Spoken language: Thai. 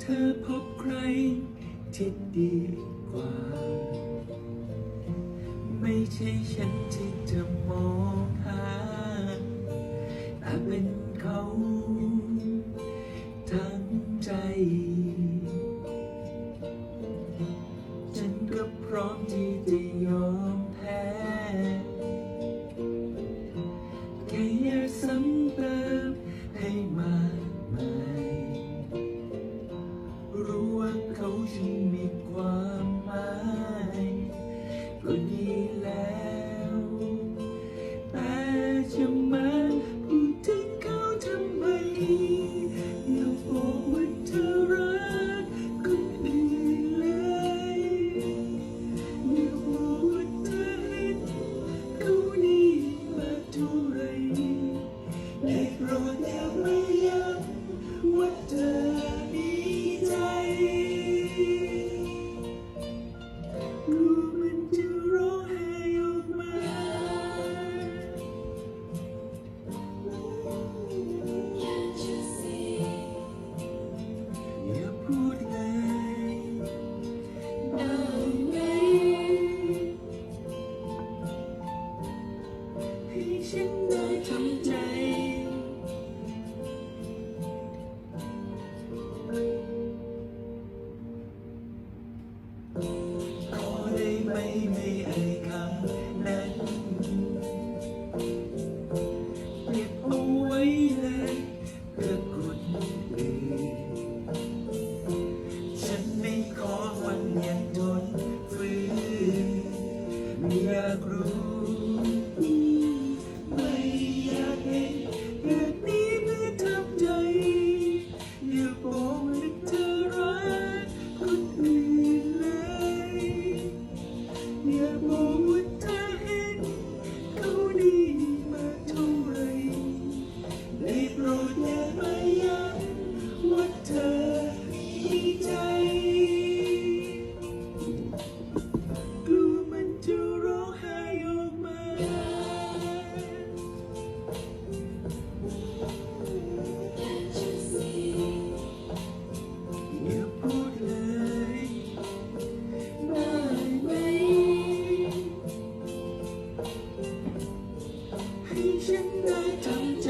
เธอพบใครที่ดีกว่า ไม่ใช่ฉันที่จะมองหาแต่เป็นเขาทั้งใจ ฉันก็พร้อมที่จะยอมแพ้แค่อย่าซ้ำเติมให้มา do. อยากรู้ไม่อยากเห็นแบบนี้เมื่อทำใจอย่าบอกลึกเธอรักคนอื่นเลยอย่าบอก ฉันได้ทำใจ